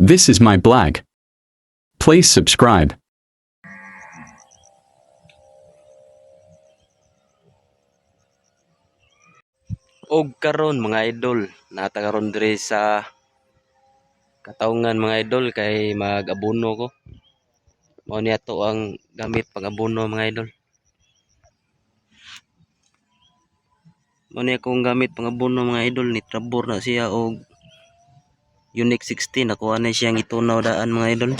This is my blog. Please subscribe. Og karon mga idol, nata karon dire sa kataungan mga idol kay mag-abono ko. Mao ni ato ang gamit pang abono mga idol. Mao ni akong gamit pang abono mga idol ni Trabor na siya og Unique 16 nakuha na siyang itunaw daan mga idol.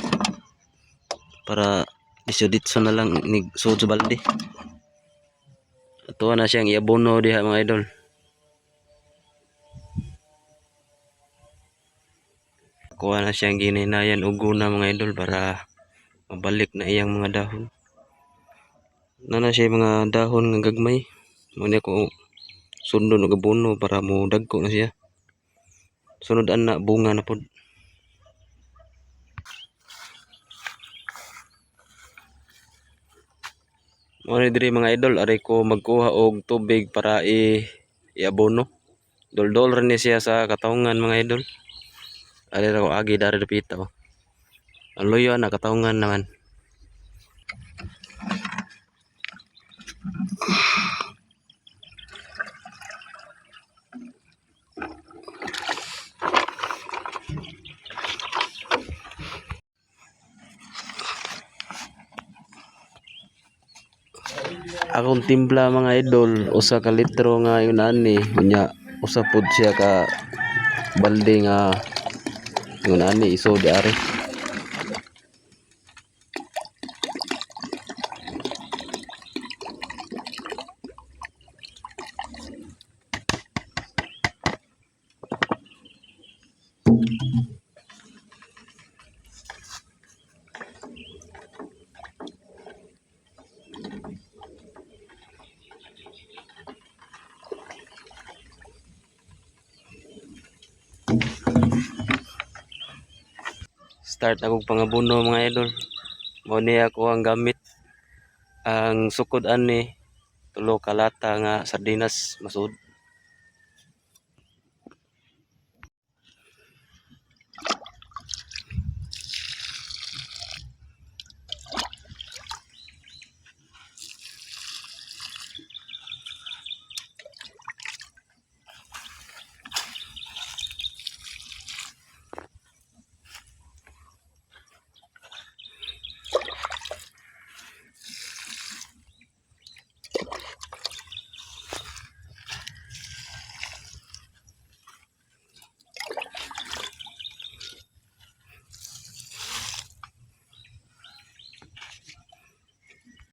Para disuditso na lang ni sa balde. Ato na siyang iabono diha mga idol. kuha na siyang gininayan og guna mga idol para mabalik na iyang mga dahon. Nana siya mga dahon nga gagmay. Mo ni ako sundon og abono para mo dagko na siya. Sunod ana bunga na pod. Mo ni diri mga idol aray ko magkuha og tubig para i iabono. Doldol rin siya sa katawungan mga idol. Ra ko agi dari dapita oh. Ang luyo na katawungan naman. Akong timpla mga idol, usa ka litro nga yun ani, unya usa pud siya ka balde nga yun ani iso di ari. Start akong pangabuno mga idol. Mo ni ako ang gamit. Ang sukod ani tulo ka lata nga sardinas masud.